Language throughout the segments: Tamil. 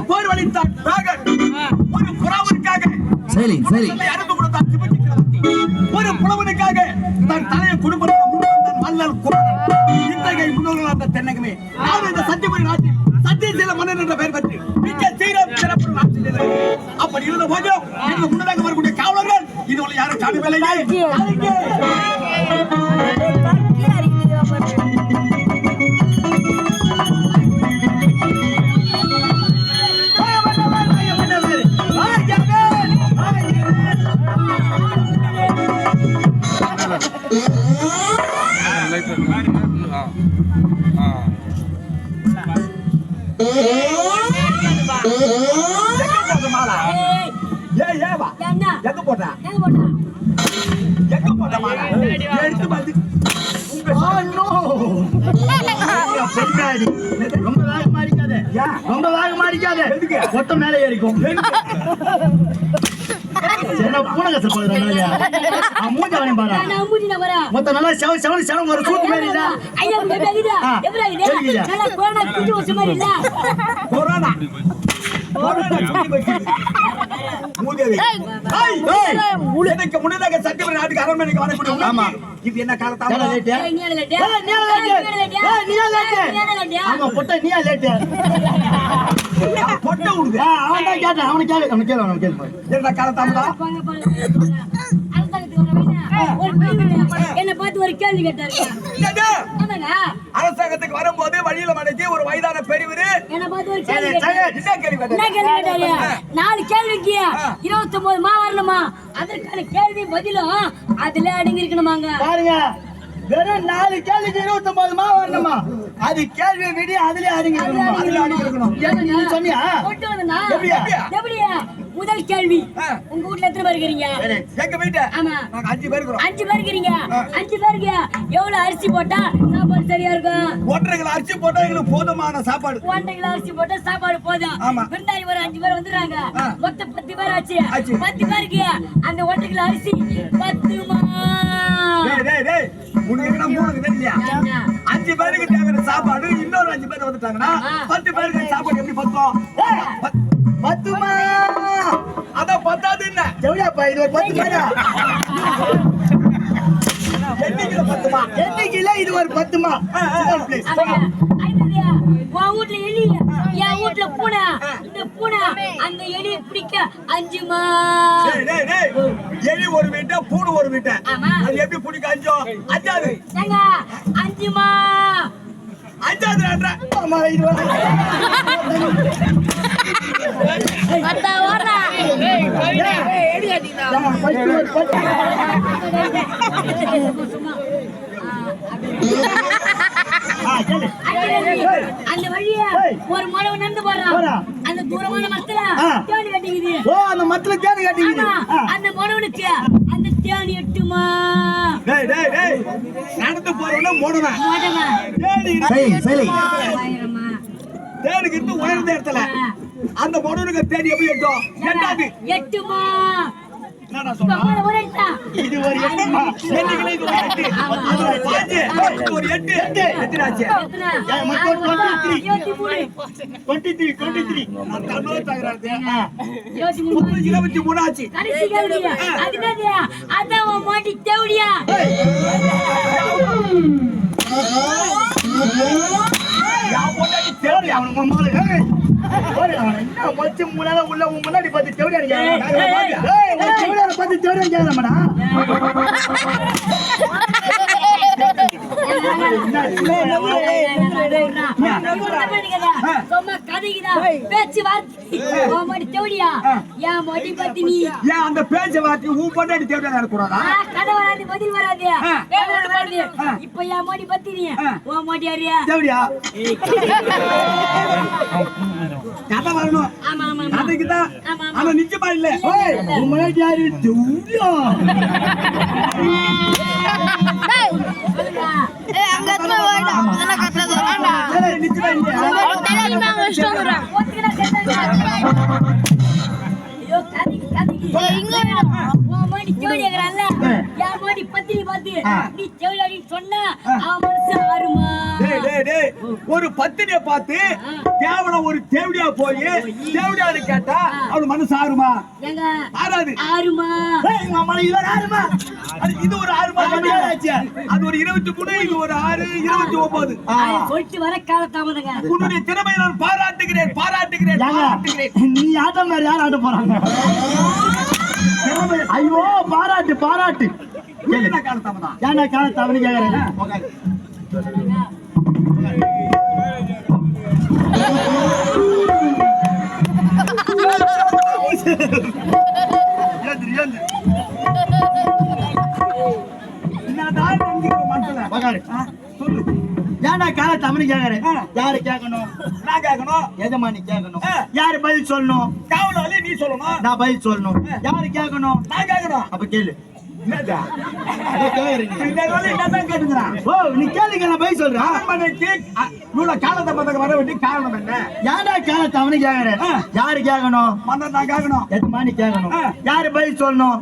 போர் ஒரு புறாவிற்காக சரி சரி. அறுத்து ஒரு புலவனுக்காக தன் தலையை குடும்பத்தை முன்வந்தான் மல்லல் இத்தகைய முன்னோர்கள் அந்த தென்னகமே நான் இந்த சத்தியபுரி நாட்டில் சத்தியசீல மன்னன் என்ற பெயர் பெற்று மிக சீரம் சிறப்பு நாட்டில் அப்படி இருந்த போதும் முன்னதாக எங்க போட்ட? எங்க போட்ட? ரொம்ப வேகமா அடிக்காத. ஒட்ட மேல ஏறிக்கும். என்ன பூனை கசல் போகுது ரெண்டு நாளையா? அவன் மூஞ்சி அவனையும் பாரு. மொத்தம் நல்லா செவ செவனு செவனு ஒரு சூத்து மாதிரி இல்ல? ஆ, சரிங்கய்யா. கொரோனா. எனக்கு முன்னதாக சத்தியபுரி நாட்டுக்கு அரண்மனைக்கு வரக்கூடிய ஆமா. இது என்ன லேட்டு? ஆமா, பொட்டை, நீ ஏன் லேட்டு? பொட்டை விடுது. அவன் தான் கேட்டான். அவனுக்கு கேளு, அவனுக்கு கேளு, அவனுக்கு கேளு பாரு. என்ன காலத்தாமதம்? என்ன பார்த்து ஒரு கேள்வி கேட்டாரு. என்னது? ஆமாங்க அரசாங்கத்துக்கு வரும்போது வழியில மடக்கி ஒரு வயதான பெரியவரு என்ன பார்த்து ஒரு கேள்வி. என்ன கேள்வி கேட்டாரு? நாலு கேள்விக்கு இருபத்தி ஒன்பது மா வரணுமா? அதற்கான கேள்வி பதிலும் அதுல அடங்கி இருக்கணுமாங்க பாருங்க வெறும் நாலு கேள்விக்கு இருபத்தி ஒன்பது மா வரணுமா? அது கேள்வி விடி அதுலயே அடங்கி இருக்கணுமா? அதுல அடங்கி இருக்கணும். என்ன நீ சொன்னியா? எப்படியா? எப்படியா? முதல் கேள்வி. உங்க வீட்ல எத்தனை பேர் இருக்கிறீங்க? சரி. எங்க வீட்டு ஆமா. நாங்க அஞ்சு பேர் இருக்கிறோம். அஞ்சு பேர் இருக்கிறீங்க அஞ்சு பேருக்கு எவ்வளவு அரிசி போட்டா சாப்பாடு சரியா இருக்கும்? ஒன்றரை கிலோ அரிசி போட்டா எங்களுக்கு போதுமான சாப்பாடு. ஒன்றரை கிலோ அரிசி போட்டா சாப்பாடு போதும். ஆமா. விருந்தாளி ஒரு அஞ்சு பேர் வந்துடுறாங்க. மொத்தம் பத்து பேர் ஆச்சு. பத்து பேருக்கு அந்த ஒன்றரை கிலோ அரிசி பத்துமா? அஞ்சு பேருக்கு தேவையான சாப்பாடு இன்னொரு அஞ்சு பேர் வந்துட்டாங்கன்னா. பத்து பேருக்கு சாப்பாடு எப்படி பத்தும்? பத்- பத்துமா இது ஒரு பத்து எண்ணிக்கையில பத்துமா என்னைக்குல இது ஒரு பத்துமா உன் வீட்ல எலி என் வீட்ல பூனை. இந்த பூனை அந்த எலியை பிடிக்க அஞ்சுமா டேய் டேய் டேய். எலி ஒரு வீட்டை பூனை ஒரு வீட்டை. அது எப்படி பிடிக்க அஞ்சோம் அஞ்சாது ஏங்க அஞ்சுமா ஆமா, இது அந்த வழியா ஒரு மரவு நடந்து போறான் அந்த தூரமான மரத்துல ஆ. தேடி கட்டிக்குது ஓ அந்த மத்துல தேடி கட்டிக்குது அந்த மரவனுக்கு அந்த தேடி எட்டுமா டேய் டேய் டேய் நடந்து போறவன மூடுவேன் சரி இருந்து உயர்ந்த இடத்துல அந்த மொடனுக்கு தேடி எப்படி எட்டும் எட்டாது எட்டுமா என்னடா சொன்னா? இது ஒரு எட்டுமா இது ஒரு எட்டு. ஒரு இது ஒரு எட்டு. எத்தனாச்சு எத்தனை? ஏய், மொத்தம் ஆமா, 23. இருபத்தி மூணு. டுவெண்ட்டி த்ரீ டுவெண்ட்டி த்ரீ நான் தமிழ் தாக்குறாரு இருபத்தி மூணு. இருபத்தி மூணு ஆச்சு. கடைசி கேள்வி அதுதான் அதான் உன் தேவடியா? பொண்டாட்டி தேடி அவனுக்கு அவனை. என்ன மொச்சு முன்னால உள்ள உன் முன்னாடி பார்த்து தேடி தேவடியாரை பார்த்து தேடி அடிக்கிறான்டா. சும்மா கதைக்குதா பேச்சு வார்த்தை. தேவடியா? என் பத்தி நீ? ஏன் அந்த பேச்ச வார்த்தை உன் கதை வராது. பதில். வராது இப்ப என் மாட்டி பத்தி நீ? உன் மாட்டி அறியா? தேவடியா? கதை வரணும் ஆமா ஆமா ஆமா. கதைக்கு தான் ஆமா, ஆமா. ஆனா நிச்சயமா இல்ல. உன் யாரு தேவடியா? சொல்லுங்க சொன்னா அவன் மனசு ஆறுமா ஒரு பத்தினிய பார்த்து கேவலம் ஒரு தேவடியா போய் தேவடியாரு கேட்டா அவரு மனசு ஆறுமா? ஆறாது. ஆறுமா? எங்க அம்மா இவர் யாருமா அது இது ஒரு ஆறு மாசம் ஆச்சு. அது ஒரு இருபத்தி மூணு இது ஒரு ஆறு இருபத்தி ஒன்பது சொல்லிட்டு வர காலத்தாமதங்க உன்னுடைய திறமையை நான் பாராட்டுகிறேன் பாராட்டுகிறேன் நீ ஆட்டம் மாதிரி யார் ஆட்ட போறாங்க? ஐயோ பாராட்டு பாராட்டு. என்ன காலத்தாமதான் ஏன்டா காலத்தை அவனு கேக்குறேன் காலத்தை அவனு கேக்குறேன் ஆ. யாரு கேட்கணும் நான் கேட்கணும் எஜமானி கேட்கணும். யாரு பதில் சொல்லணும்? காவலாளி நீ சொல்லணும் நான் பதில் சொல்லணும். யாரு கேட்கணும்? நான் கேட்கணும். அப்ப கேளு. யாரு கேட்கணும் எஜமானி கேட்கணும். யாரு பதில் சொல்லணும்?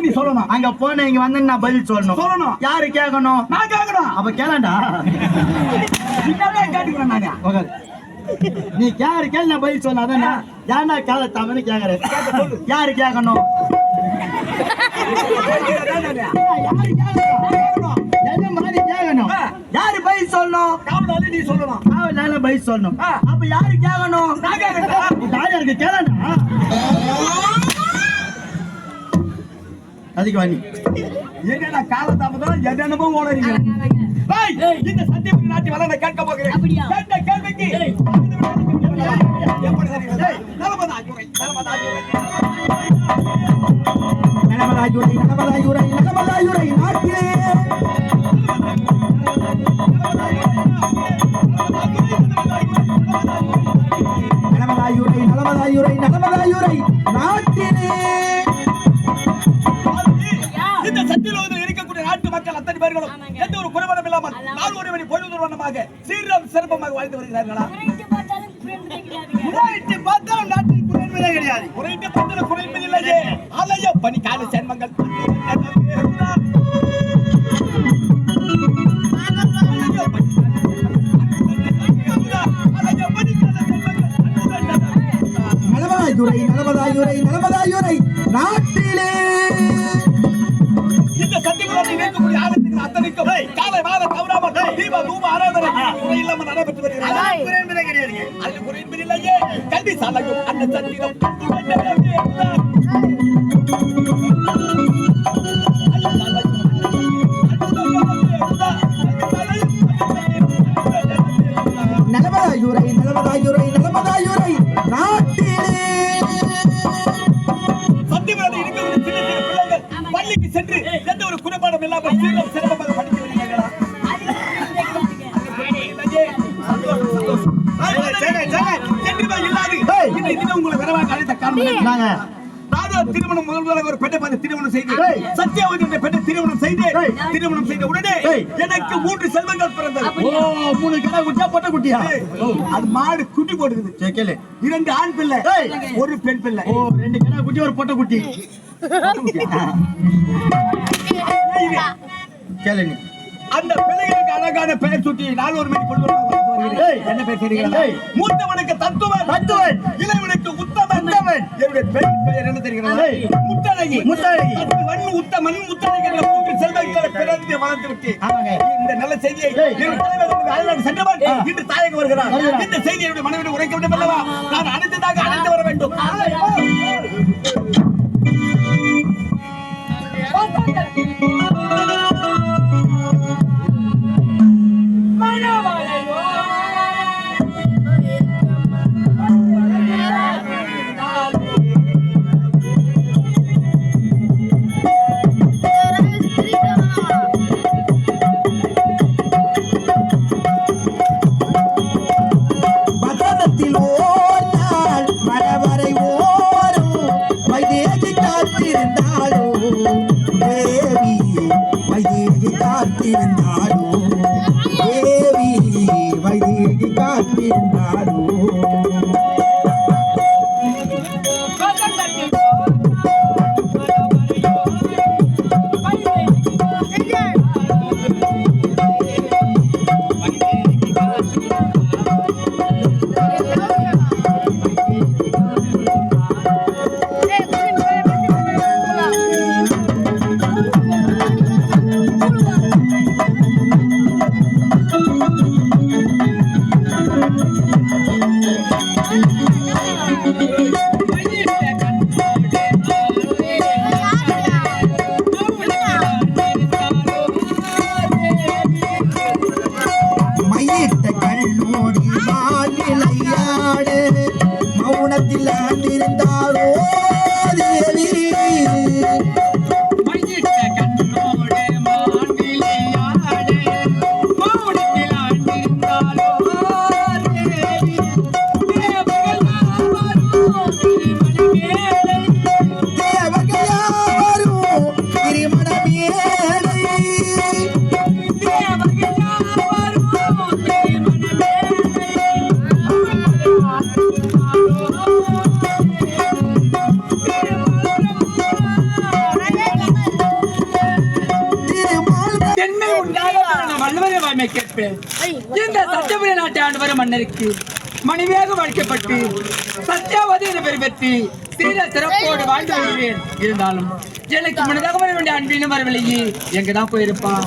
நீ சொல்லணும். அங்க போன இங்க வந்து நான் பதில் சொல்லணும். சொல்லணும். யாரு கேட்கணும் நான் கேட்கணும் அப்ப கேளண்டா? கேட்டுக்கிறேன் நாங்க. நீ யாரு கேள்வி நான் பதில் அதான்? ஏன்டா காலத்தை அவனு கேக்குறேன் யாரு கேட்கணும் யாரு யாரு பதில் சொல்லணும் நீ சொல்லணும் காவலால பதில் சொல்லணும் அப்ப யாரு கேட்கணும் தாயா இருக்கு கேளண்டா அதுக்கு வாணி என்னடா காலத்தாமதம் என்னென்னமோ ஓடுறீங்க இந்த சத்தியபுரி நாட்டி வர கேட்க போகிறேன் கேட்ட கேள்விக்கு எப்படி நலமலாயுரை நலமலாயுரை நலமலாயுரை நாட்டிலே இந்த இருக்கக்கூடிய நாட்டு மக்கள் அத்தனை பேர்களும் எந்த ஒரு குறைபாடும் இல்லாமல் நாள் ஒரு மணி பொழுது சீரம் சிறப்பமாக வாழ்ந்து வருகிறார்களா? குறைந்ததே கிடையாது. குறைத்து பார்த்தாலும் குறைந்தது இல்லையே அலைய பணி கால சேர்மங்கள் நலமலாயுரை நலமலாயுரை நலமலாயுரை நாட்டிலே. இந்த சத்தியகுலத்தில் இருக்கக்கூடிய ஆலயத்துக்கு அத்தனைக்கும் காலை மாலை தவறாமல் தீப தூப ஆராதனை நடைபெற்று வருகிறது. குறை என்பதே கிடையாதுங்க அது குறை என்பது இல்லையே கல்வி சாலையும் அந்த சத்திரம் நலமலாயுரை நலமலாயுரை நலமலாயுரை நாட்டிலே. சத்தியகுலத்தில் இருக்கக்கூடிய சின்ன சின்ன பிள்ளைகள் பள்ளிக்கு சென்று எந்த ஒரு குறைபாடும் இல்லாமல் சீரம் சிறப்பாக திருமணம் முதல் முதலாக ஒரு பெண்ணை பார்த்து திருமணம் செய்து. சத்யாவதி என்ற பெண்ணை திருமணம் செய்து. திருமணம் செய்த உடனே. எனக்கு மூன்று செல்வங்கள் பிறந்தது. ஓ மூணு கிடா குட்டியா பொட்ட குட்டியா? அது மாடு குட்டி கேளு. இரண்டு ஆண் பிள்ளை. ஒரு பெண் பிள்ளை. ஓ ரெண்டு கிடா குட்டி ஒரு பொட்ட குட்டி. கேளு நீ. அந்த பிள்ளைகளுக்கு அழகான பெயர் சுட்டி நாலு ஒரு மணி பொழுது. என்ன ஏய். மூத்தவனுக்கு தத்துவன் தத்துவன். இளைவனுக்கு உத்தமன் உத்தமன். என்னுடைய பெண் பெயர் என்ன தெரிகிறதா. முத்தழகி முத்தழகி. தத்துவன் உத்தமன் முத்தழகி என்ற மூன்று செல்வங்களை பிறந்து விட்டு ஆமாங்க இந்த நல்ல செய்தியை சென்றவன். இன்று தாயகம் வருகிறார். இந்த செய்தியை என்னுடைய மனைவி உரைக்க வேண்டும் அல்லவா நான் அனைத்ததாக அழைத்து வர வேண்டும் வைதேகி தேவி வைதேகி காத்திருந்தாளோ என்னை உண்டாக வல்லவரை வாய்மை கேட்பேன். இந்த சத்தியபுரி நாட்டை ஆண்டு வரும் மன்னருக்கு மணிமையாக வளைக்கப்பட்டு சத்தியாவதி என பெயர் பெற்று சீர சிறப்போடு வாழ்ந்து வருகிறேன் இருந்தாலும் எனக்கு முன்னதாக வர வேண்டிய அன்பினும் வரவில்லையே எங்கதான் போயிருப்பான்?